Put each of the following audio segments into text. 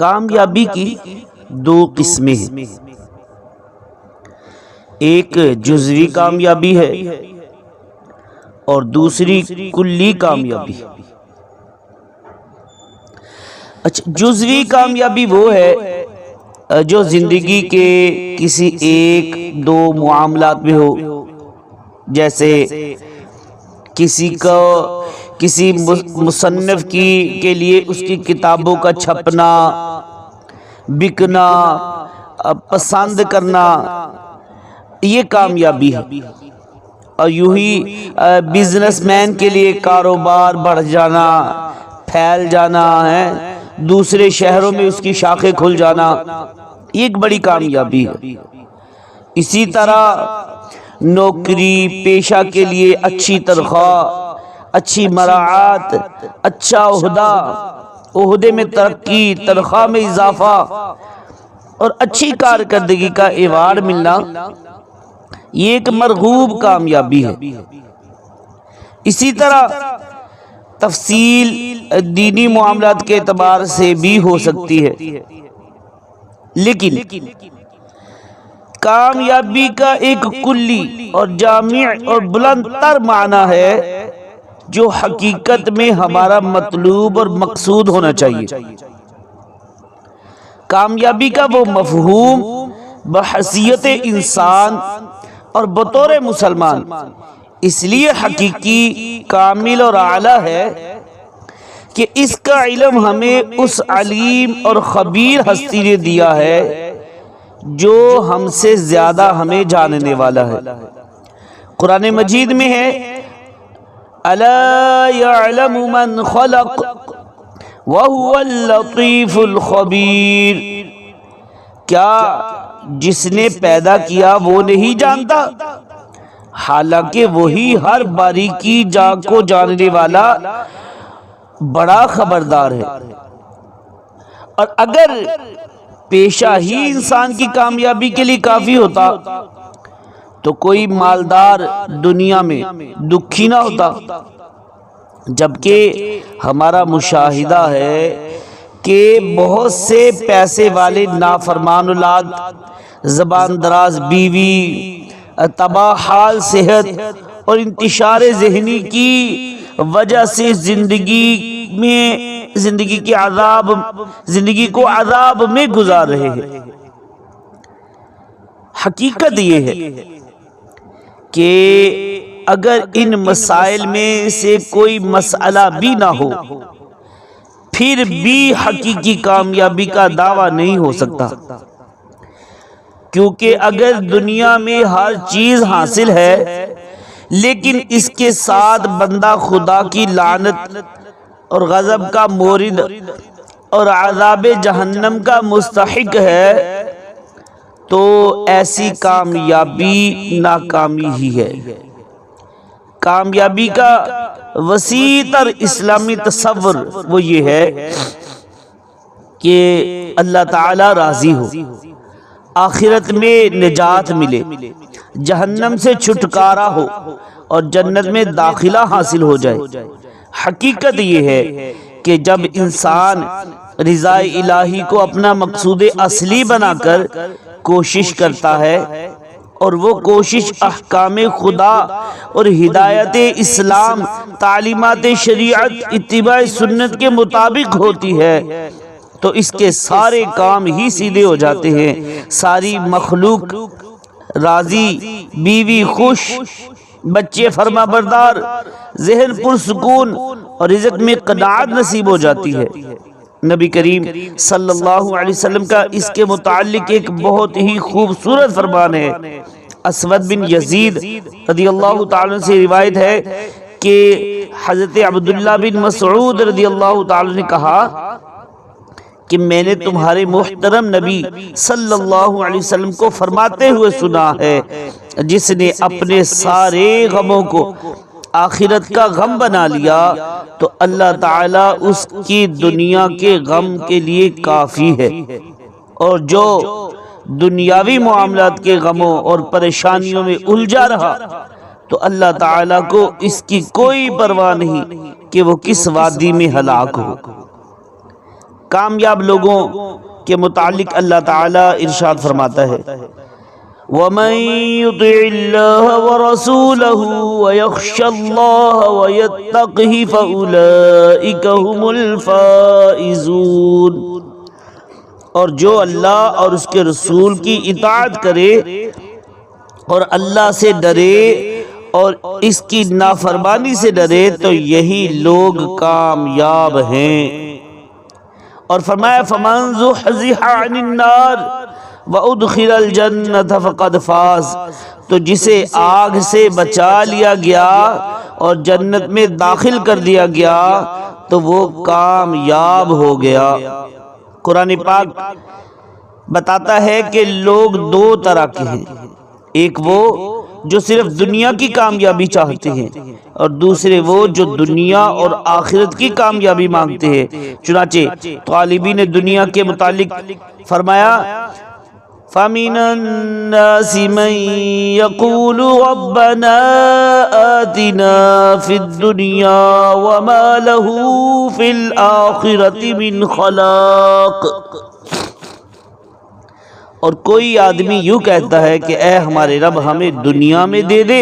कामयाबी की दो किस्में हैं। एक जुजवी कामयाबी है और दूसरी कुल्ली कामयाबी अच्छा जुजवी कामयाबी वो है, जो ज़िंदगी के किसी एक, दो मामलात में हो, जैसे किसी को किसी मुसन्फ़ की के लिए उसकी किताबों का छपना बिकना पसंद करना ये कामयाबी है। और यूँ ही बिजनेसमैन के लिए कारोबार बढ़ जाना फैल जाना है। दूसरे शहरों में उसकी शाखें खुल जाना ये एक बड़ी कामयाबी है। इसी तरह नौकरी पेशा के लिए अच्छी तनख्वाह अच्छी मराहत अच्छा उहदा उहदे में तरक्की तनख्वाह में इजाफा और अच्छी कारकर्दगी का एवार्ड मिलना ये एक मरगूब कामयाबी है। इसी तरह तफसील दीनी मामलात के अतबार से भी हो सकती है। लेकिन कामयाबी का एक कुल्ली और जामी और बुलंद तर माना है जो हकीकत में हमारा मतलूब और मकसूद होना चाहिए। कामयाबी का वो मफहूम बहसीत इंसान और बतौर मुसलमान। इसलिए हकीकी कामिल और आला है कि इसका इलम हमें उस अलीम और खबीर हस्ती ने दिया है जो हमसे ज़्यादा हमें जानने वाला है। कुरान मजीद में है मन खलक वहुवल खबीर क्या जिसने पैदा किया वो नहीं जानता हालाँकि वही हर बारीकी जाग को जानने वाला बड़ा खबरदार है और अगर पेशा ही इंसान की कामयाबी के लिए काफ़ी होता तो कोई मालदार दुनिया में दुखी ना होता। जबकि हमारा मुशाहिदा है कि बहुत से पैसे वाले नाफरमान औलाद जबान दराज बीवी, तबाह हाल, सेहत और इंतशार जहनी की वजह से ज़िंदगी में, ज़िंदगी के आदाब ज़िंदगी को आदाब में गुजार रहे हैं। हकीकत ये है कि अगर इन मसाइल में से कोई मसला भी ना हो फिर भी हकीकी कामयाबी का दावा नहीं हो सकता। क्योंकि अगर दुनिया में हर चीज़ हासिल है लेकिन इसके साथ बंदा खुदा की लानत और गजब का मोरिद और आजाब जहन्नम का मुस्तक है। तो ऐसी कामयाबी नाकामी ही है। कामयाबी का वसी तर इस्लामी तस्वर वो ये है कि अल्लाह ताला राज़ी हो। आखिरत में निजात मिले। जहन्नम से छुटकारा हो और जन्नत में दाखिला हासिल हो जाए। हकीकत ये है कि जब इंसान रिजा इलाही को अपना मकसूद असली बनाकर कोशिश करता है और वो कोशिश अहकाम खुदा और हिदायत इस्लाम तालीमत शरीयत इतबा सुन्नत के मुताबिक होती है। तो इसके सारे काम ही सीधे हो जाते हैं। सारी मखलूक राज़ी बीवी खुश बच्चे फर्मा बरदार जहन पुरसकून और रिजक में कनात नसीब हो। जाती है। नबी करीम सल्लल्लाहु अलैहि वसल्लम का इसके मुतालिक एक बहुत ही खूबसूरत फरमान है। असवद बिन यजीद रदी अल्लाह से रिवायत है कि हज़रत अब्दुल्ला बिन मसऊद रदी अल्लाह ने कहा कि मैंने तुम्हारे मुहतरम नबी सल्लल्लाहु अलैहि वसल्लम को फरमाते हुए सुना है। जिसने अपने सारे गमों को आखिरत का गम बना लिया तो अल्लाह ताला उसकी दुनिया के गम के लिए काफ़ी है। और जो दुनियावी मामलात के गमों और परेशानियों में उलझा रहा तो अल्लाह ताला को इसकी कोई परवाह नहीं कि वो किस वादी में हलाक हो। कामयाब लोगों के मुतालिक अल्लाह ताला इरशाद फरमाता है। युतिल्लाह व रसूलहु व यख्शल्लाह व यत्तक़हि फउलाइका हुमुल फाइजून और जो अल्लाह और उसके रसूल की इताअत करे और अल्लाह से डरे और इसकी नाफरमानी से डरे तो यही लोग कामयाब हैं और फरमाया फमन वउदखिल जन्नत फ़क़द फाज। तो जिसे आग से बचा लिया गया और जन्नत में दाखिल कर दिया गया तो वो कामयाब हो गया। कुरान पाक बताता है कि लोग दो तरह के हैं। एक वो जो सिर्फ़ दुनिया की कामयाबी चाहते हैं और दूसरे वो जो दुनिया और आखिरत की कामयाबी मांगते हैं। चुनाचे तालिबी ने दुनिया के मुतालिक फरमाया फ़मिन यकूल रब्बना आतिना फिद दुनिया वमा लहू फिल आखिरति मिन खलाक और कोई आदमी यूँ कहता है कि ए हमारे रब हमें दुनिया में दे दे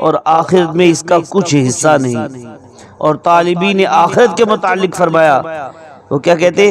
और आखिर में इसका कुछ हिस्सा नहीं और तालिबी ने आखिरत के मुतालिक फरमाया वो क्या कहते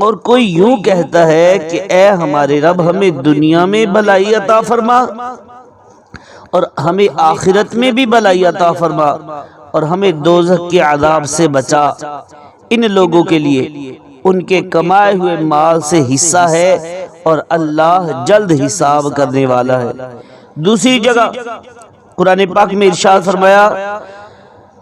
और कोई यूँ कहता है कि ए हमारे रब हमें दुनिया में भलाई अता फरमा। और हमें आखिरत में भी भलाई अता फरमा। और हमें दोजख के आदाब से बचा। इन लोगों के लिए उनके कमाए हुए माल से हिस्सा है और अल्लाह जल्द हिसाब करने वाला है। दूसरी जगह कुरान पाक में इरशाद फरमाया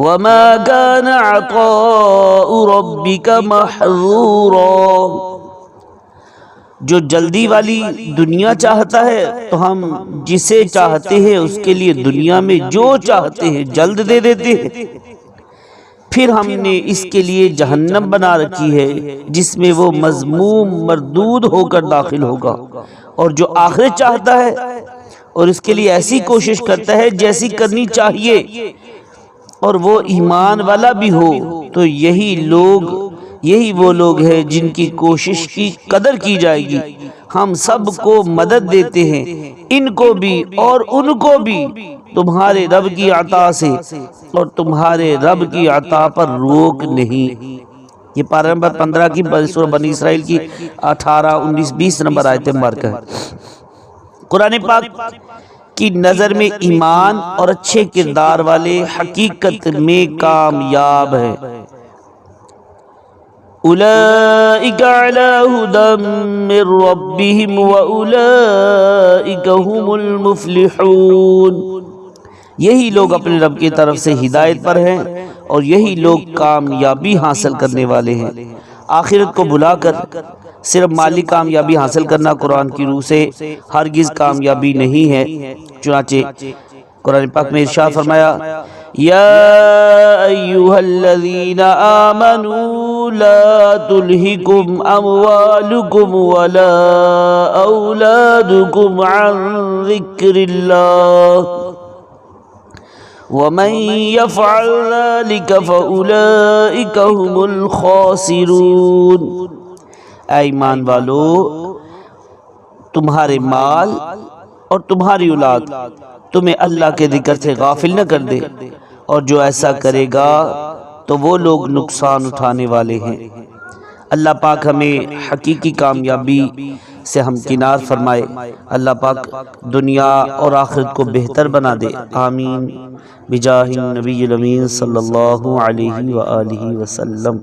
वमा कान अताउ रब्बिक महजूरा जो जल्दी वाली दुनिया चाहता है तो हम जिसे चाहते हैं, उसके लिए दुनिया में जो चाहते हैं, जल्द दे देते हैं। फिर हमने इसके लिए जहन्नम बना रखी है, जिसमें वो मजमूम मरदूद होकर दाखिल होगा। और जो आखिर चाहता है, और इसके लिए ऐसी कोशिश करता है, जैसी करनी चाहिए। और वो ईमान वाला भी हो तो यही लोग यही वो लोग हैं जिनकी कोशिश की कदर की जाएगी। हम सबको मदद देते हैं इनको भी और उनको भी तुम्हारे रब की अता से। और तुम्हारे रब की अता पर रोक नहीं। ये पारा नंबर पंद्रह की बनी इसराइल की अठारह उन्नीस बीस नंबर आए थे मार्क है कुरान पाक की नज़र में ईमान और अच्छे किरदार वाले हकीकत में कामयाब है। यही लोग अपने रब की तरफ़ से हिदायत पर हैं और यही लोग कामयाबी हासिल करने वाले हैं। आखिरत को बुलाकर सिर्फ़ माली कामयाबी हासिल करना कुरान की रूह से हरगिज़ कामयाबी नहीं है। चुनाचे कुरान पाक में इरशाद फरमाया या अय्युहल्लज़ीना आमनू ला तुल्हिकुम अमवालुकुम वला औलादुकुम अन ज़िक्रिल्लाह। वमन यफ़अल ज़ालिक फ़उलाइक हुमुल खासिरून ईमान वालो तुम्हारे माल और तुम्हारी औलाद तुम्हें अल्लाह के ज़िक्र से गाफिल न कर दे और जो ऐसा करेगा तो वो लोग नुकसान उठाने वाले हैं अल्लाह पाक हमें हकीकी कामयाबी से हम किनार फरमाए अल्लाह पाक दुनिया और आखिरत को बेहतर बना दे। आमीन। बिजाहिन नबी सल्लल्लाहु अलैहि व आलिहि वसल्लम